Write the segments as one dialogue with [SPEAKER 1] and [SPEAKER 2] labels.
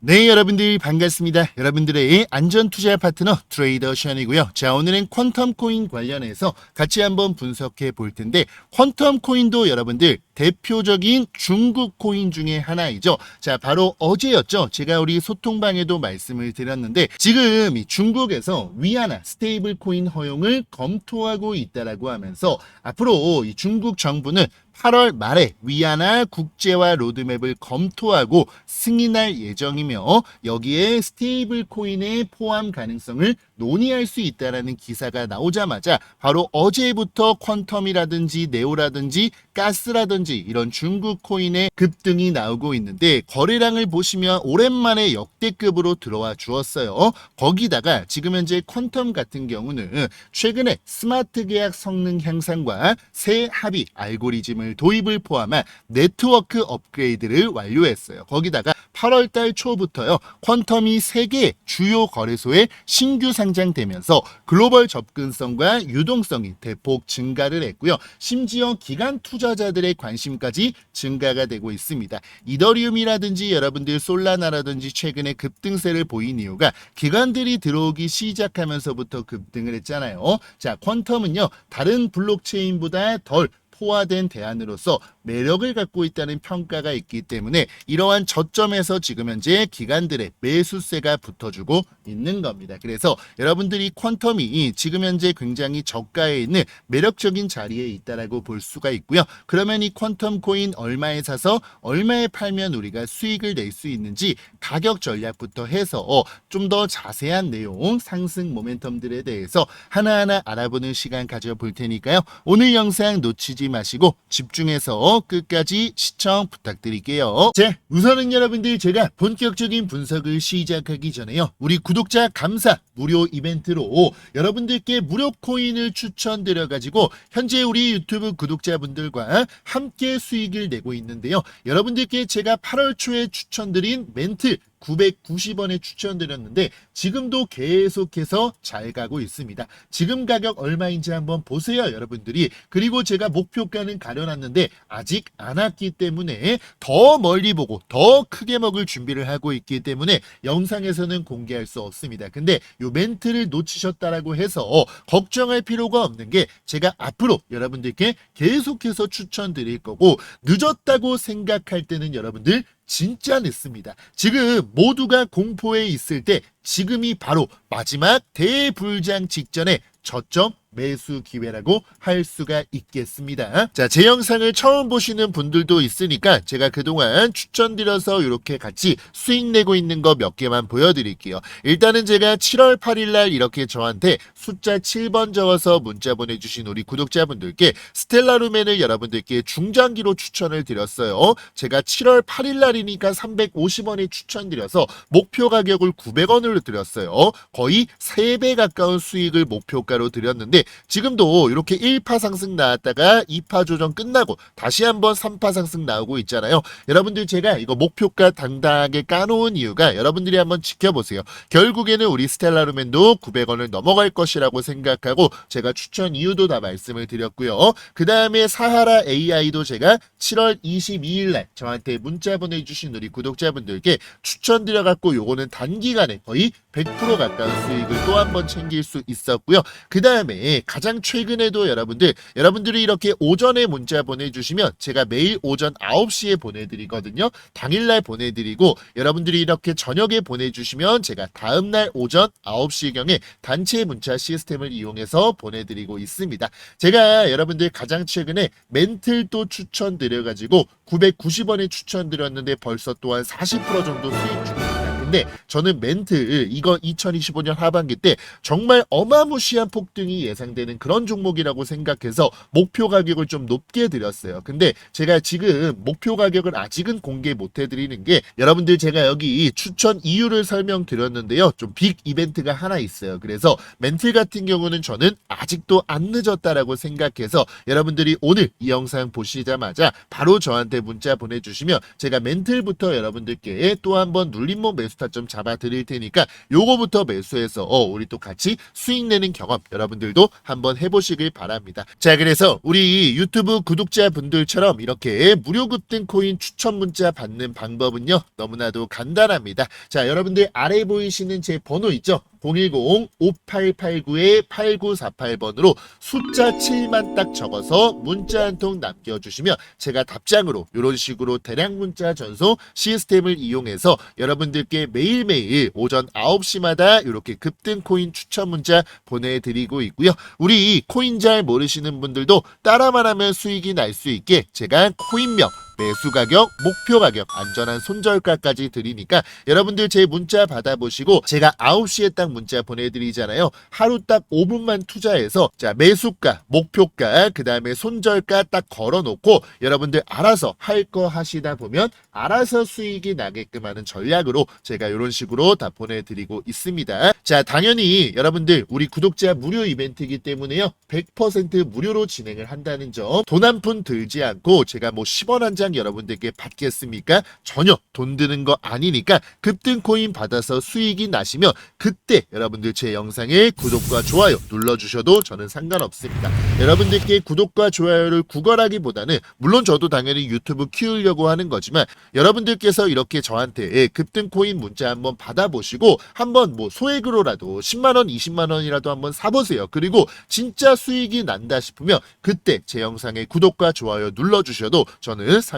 [SPEAKER 1] 네, 여러분들 반갑습니다. 여러분들의 안전 투자 파트너 트레이더 션이고요. 자, 오늘은 퀀텀 코인 관련해서 같이 한번 분석해 볼 텐데 퀀텀 코인도 여러분들 대표적인 중국 코인 중에 하나이죠. 자, 바로 어제였죠. 제가 우리 소통방에도 말씀을 드렸는데 지금 이 중국에서 위안화 스테이블 코인 허용을 검토하고 있다라고 하면서 앞으로 이 중국 정부는 8월 말에 위안화 국제화 로드맵을 검토하고 승인할 예정이며 여기에 스테이블 코인의 포함 가능성을 논의할 수 있다라는 기사가 나오자마자 바로 어제부터 퀀텀이라든지 네오라든지 가스라든지 이런 중국 코인의 급등이 나오고 있는데 거래량을 보시면 오랜만에 역대급으로 들어와 주었어요. 거기다가 지금 현재 퀀텀 같은 경우는 최근에 스마트 계약 성능 향상과 새 합의 알고리즘을 도입을 포함한 네트워크 업그레이드를 완료했어요. 거기다가 8월 달 초부터요. 퀀텀이 세계 주요 거래소에 신규 상 장되면서 글로벌 접근성과 유동성이 대폭 증가를 했고요. 심지어 기간 투자자들의 관심까지 증가가 되고 있습니다. 이더리움이라든지 여러분들 솔라나라든지 최근에 급등세를 보인 이유가 기관들이 들어오기 시작하면서부터 급등을 했잖아요. 자, 퀀텀은요. 다른 블록체인보다 덜 포화된 대안으로서 매력을 갖고 있다는 평가가 있기 때문에 이러한 저점에서 지금 현재 기관들의 매수세가 붙어주고 있는 겁니다. 그래서 여러분들이 퀀텀이 지금 현재 굉장히 저가에 있는 매력적인 자리에 있다라고 볼 수가 있고요. 그러면 이 퀀텀 코인 얼마에 사서 얼마에 팔면 우리가 수익을 낼 수 있는지 가격 전략부터 해서 좀 더 자세한 내용 상승 모멘텀들에 대해서 하나하나 알아보는 시간 가져볼 테니까요. 오늘 영상 놓치지 마시고 집중해서 끝까지 시청 부탁드릴게요. 자, 우선은 여러분들 제가 본격적인 분석을 시작하기 전에요. 우리 구독자 감사 무료 이벤트로 여러분들께 무료 코인을 추천드려 가지고 현재 우리 유튜브 구독자분들과 함께 수익을 내고 있는데요. 여러분들께 제가 8월 초에 추천드린 멘트 990원에 추천드렸는데 지금도 계속해서 잘 가고 있습니다. 지금 가격 얼마인지 한번 보세요, 여러분들이. 그리고 제가 목표가는 가려놨는데 아직 안 왔기 때문에 더 멀리 보고 더 크게 먹을 준비를 하고 있기 때문에 영상에서는 공개할 수 없습니다. 근데 요 멘트를 놓치셨다라고 해서 걱정할 필요가 없는 게 제가 앞으로 여러분들께 계속해서 추천드릴 거고 늦었다고 생각할 때는 여러분들 진짜 늦습니다. 지금 모두가 공포에 있을 때 지금이 바로 마지막 대불장 직전에 저점 매수 기회라고 할 수가 있겠습니다. 자, 제 영상을 처음 보시는 분들도 있으니까 제가 그동안 추천드려서 이렇게 같이 수익 내고 있는 거 몇 개만 보여드릴게요. 일단은 제가 7월 8일 날 이렇게 저한테 숫자 7번 적어서 문자 보내주신 우리 구독자분들께 스텔라루멘을 여러분들께 중장기로 추천을 드렸어요. 제가 7월 8일 날이니까 350원에 추천드려서 목표 가격을 900원으로 드렸어요. 거의 3배 가까운 수익을 목표가로 드렸는데 지금도 이렇게 1파 상승 나왔다가 2파 조정 끝나고 다시 한번 3파 상승 나오고 있잖아요. 여러분들 제가 이거 목표가 당당하게 까놓은 이유가 여러분들이 한번 지켜보세요. 결국에는 우리 스텔라루멘도 900원을 넘어갈 것이라고 생각하고 제가 추천 이유도 다 말씀을 드렸고요. 그 다음에 사하라 AI도 제가 7월 22일 날 저한테 문자 보내주신 우리 구독자분들께 추천드려갖고 요거는 단기간에 거의 100% 가까운 수익을 또 한 번 챙길 수 있었고요. 그 다음에 가장 최근에도 여러분들 여러분들이 이렇게 오전에 문자 보내주시면 제가 매일 오전 9시에 보내드리거든요. 당일날 보내드리고 여러분들이 이렇게 저녁에 보내주시면 제가 다음날 오전 9시경에 단체 문자 시스템을 이용해서 보내드리고 있습니다. 제가 여러분들 가장 최근에 멘틀 또 추천드려가지고 990원에 추천드렸는데 벌써 또한 40% 정도 수익 중입니다. 근데 저는 멘트 이거 2025년 하반기 때 정말 어마무시한 폭등이 예상되는 그런 종목이라고 생각해서 목표 가격을 좀 높게 드렸어요. 근데 제가 지금 목표 가격을 아직은 공개 못 해드리는 게 여러분들 제가 여기 추천 이유를 설명드렸는데요. 좀 빅 이벤트가 하나 있어요. 그래서 멘트 같은 경우는 저는 아직도 안 늦었다라고 생각해서 여러분들이 오늘 이 영상 보시자마자 바로 저한테 문자 보내주시면 제가 멘틀부터 여러분들께 또 한번 눌림목 매수 타점 잡아 드릴 테니까 요거부터 매수해서 어, 우리 또 같이 수익 내는 경험 여러분들도 한번 해보시길 바랍니다. 자, 그래서 우리 유튜브 구독자분들처럼 이렇게 무료 급등 코인 추천 문자 받는 방법은요, 너무나도 간단합니다. 자, 여러분들 아래 보이시는 제 번호 있죠? 010-5889-8948번으로 숫자 7만 딱 적어서 문자 한 통 남겨주시면 제가 답장으로 이런 식으로 대량 문자 전송 시스템을 이용해서 여러분들께 매일매일 오전 9시마다 이렇게 급등 코인 추천 문자 보내드리고 있고요. 우리 코인 잘 모르시는 분들도 따라만 하면 수익이 날 수 있게 제가 코인명 매수 가격, 목표 가격, 안전한 손절가까지 드리니까 여러분들 제 문자 받아보시고 제가 9시에 딱 문자 보내드리잖아요. 하루 딱 5분만 투자해서 자 매수가, 목표가, 그 다음에 손절가 딱 걸어놓고 여러분들 알아서 할 거 하시다 보면 알아서 수익이 나게끔 하는 전략으로 제가 이런 식으로 다 보내드리고 있습니다. 자 당연히 여러분들 우리 구독자 무료 이벤트이기 때문에요. 100% 무료로 진행을 한다는 점 돈 한 푼 들지 않고 제가 뭐 10원 한장 여러분들께 받겠습니까? 전혀 돈 드는 거 아니니까 급등 코인 받아서 수익이 나시면 그때 여러분들 제 영상에 구독과 좋아요 눌러주셔도 저는 상관없습니다. 여러분들께 구독과 좋아요를 구걸하기보다는 물론 저도 당연히 유튜브 키우려고 하는 거지만 여러분들께서 이렇게 저한테 급등 코인 문자 한번 받아보시고 한번 뭐 소액으로라도 10만 원, 20만 원이라도 한번 사보세요. 그리고 진짜 수익이 난다 싶으면 그때 제 영상에 구독과 좋아요 눌러주셔도 저는 상관없습니다.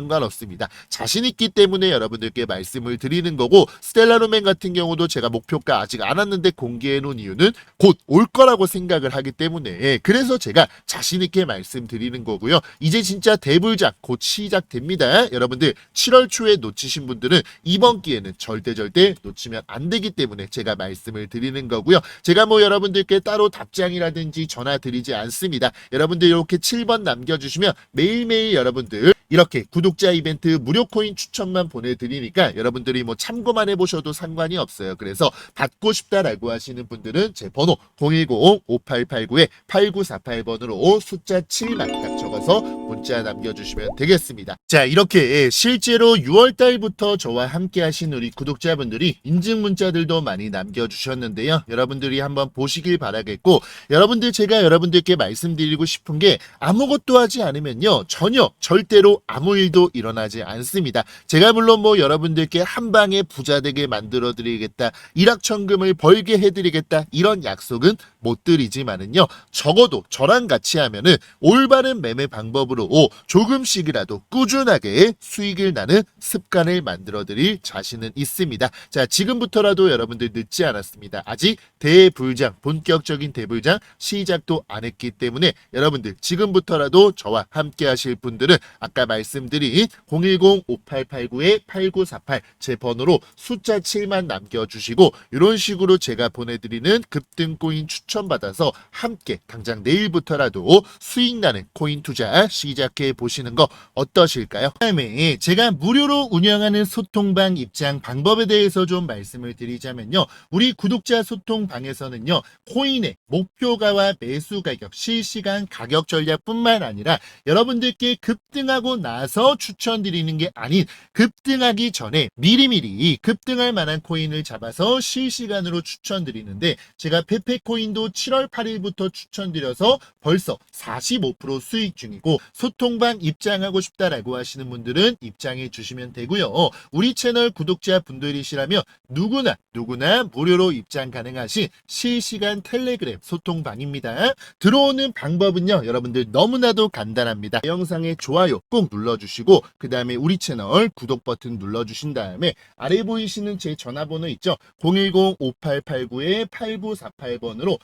[SPEAKER 1] 자신 있기 때문에 여러분들께 말씀을 드리는 거고 스텔라로맨 같은 경우도 제가 목표가 아직 안 왔는데 공개해 놓은 이유는 곧 올 거라고 생각을 하기 때문에 그래서 제가 자신 있게 말씀드리는 거고요. 이제 진짜 대불장 곧 시작됩니다. 여러분들 7월 초에 놓치신 분들은 이번 기회는 절대 절대 놓치면 안 되기 때문에 제가 말씀을 드리는 거고요. 제가 뭐 여러분들께 따로 답장이라든지 전화 드리지 않습니다. 여러분들 이렇게 7번 남겨주시면 매일매일 여러분들 이렇게 구독 자 이벤트 무료 코인 추천만 보내드리니까 여러분들이 뭐 참고만 해보셔도 상관이 없어요. 그래서 받고 싶다라고 하시는 분들은 제 번호 010-5889-8948번으로 숫자 7만 딱 적어서 문자 남겨주시면 되겠습니다. 자 이렇게 실제로 6월달부터 저와 함께 하신 우리 구독자분들이 인증 문자들도 많이 남겨주셨는데요. 여러분들이 한번 보시길 바라겠고 여러분들 제가 여러분들께 말씀드리고 싶은 게 아무것도 하지 않으면요 전혀 절대로 아무 일도 일어나지 않습니다. 제가 물론 뭐 여러분들께 한 방에 부자 되게 만들어 드리겠다, 일확천금을 벌게 해 드리겠다 이런 약속은 못 드리지만은요 적어도 저랑 같이 하면은 올바른 매매 방법으로 조금씩이라도 꾸준하게 수익을 나는 습관을 만들어 드릴 자신은 있습니다. 자 지금부터라도 여러분들 늦지 않았습니다. 아직 대불장 본격적인 대불장 시작도 안 했기 때문에 여러분들 지금부터라도 저와 함께 하실 분들은 아까 말씀드린 010-5889-8948 제 번호로 숫자 7만 남겨주시고 이런 식으로 제가 보내드리는 급등코인 추천 받아서 함께 당장 내일부터라도 수익 나는 코인 투자 시작해 보시는 거 어떠실까요? 다음에 제가 무료로 운영하는 소통방 입장 방법에 대해서 좀 말씀을 드리자면요. 우리 구독자 소통방에서는요. 코인의 목표가와 매수 가격, 실시간 가격 전략뿐만 아니라 여러분들께 급등하고 나서 추천드리는 게 아닌 급등하기 전에 미리미리 급등할 만한 코인을 잡아서 실시간으로 추천드리는데 제가 페페코인도 7월 8일부터 추천드려서 벌써 45% 수익 중이고 소통방 입장하고 싶다라고 하시는 분들은 입장해 주시면 되고요. 우리 채널 구독자 분들이시라면 누구나 누구나 무료로 입장 가능하신 실시간 텔레그램 소통방입니다. 들어오는 방법은요. 여러분들 너무나도 간단합니다. 영상에 좋아요 꼭 눌러주시고 그 다음에 우리 채널 구독 버튼 눌러주신 다음에 아래 보이시는 제 전화번호 있죠? 010-5889-8948번으로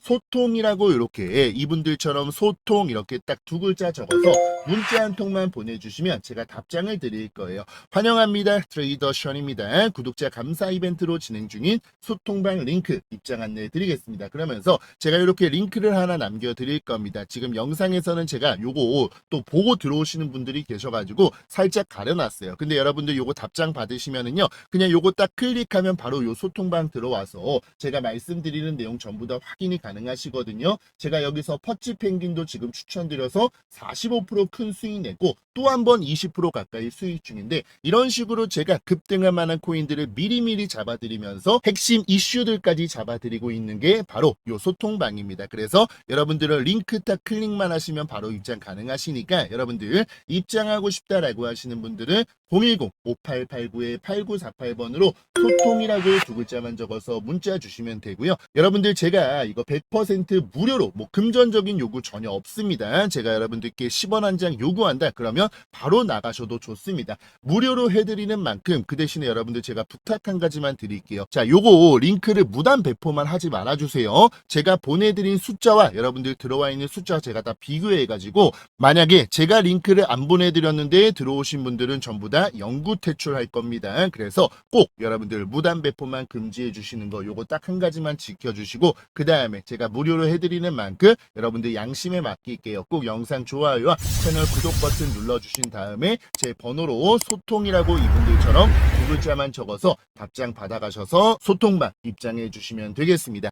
[SPEAKER 1] 소통이라고 이렇게 이분들처럼 소통 이렇게 딱 두 글자 적어서 문자 한 통만 보내주시면 제가 답장을 드릴 거예요. 환영합니다. 트레이더 션입니다. 구독자 감사 이벤트로 진행 중인 소통방 링크 입장 안내 드리겠습니다. 그러면서 제가 이렇게 링크를 하나 남겨 드릴 겁니다. 지금 영상에서는 제가 요거 또 보고 들어오시는 분들이 계셔가지고 살짝 가려놨어요. 근데 여러분들 요거 답장 받으시면은요, 그냥 요거 딱 클릭하면 바로 요 소통방 들어와서 제가 말씀드리는 내용 전부 다 확인이 가능 가능하시거든요. 제가 여기서 퍼치 펭귄도 지금 추천드려서 45%큰 수익 내고 또 한 번 20% 가까이 수익 중인데 이런 식으로 제가 급등할 만한 코인들을 미리미리 잡아드리면서 핵심 이슈들까지 잡아드리고 있는 게 바로 요 소통방입니다. 그래서 여러분들은 링크 딱 클릭만 하시면 바로 입장 가능하시니까 여러분들 입장하고 싶다라고 하시는 분들은 010-5889-8948번으로 소통이라고 두 글자만 적어서 문자 주시면 되고요. 여러분들 제가 이거 100% 무료로 뭐 금전적인 요구 전혀 없습니다. 제가 여러분들께 10원 한 장 요구한다. 그러면 바로 나가셔도 좋습니다. 무료로 해드리는 만큼 그 대신에 여러분들 제가 부탁 한 가지만 드릴게요. 자, 요거 링크를 무단 배포만 하지 말아주세요. 제가 보내드린 숫자와 여러분들 들어와 있는 숫자 제가 다 비교해가지고 만약에 제가 링크를 안 보내드렸는데 들어오신 분들은 전부 다 영구 퇴출할 겁니다. 그래서 꼭 여러분들 무단 배포만 금지해 주시는 거 요거 딱 한 가지만 지켜주시고 그 다음에 제가 무료로 해드리는 만큼 여러분들 양심에 맡길게요. 꼭 영상 좋아요와 채널 구독 버튼 눌러주신 다음에 제 번호로 소통이라고 이분들처럼 두 글자만 적어서 답장 받아가셔서 소통방 입장해 주시면 되겠습니다.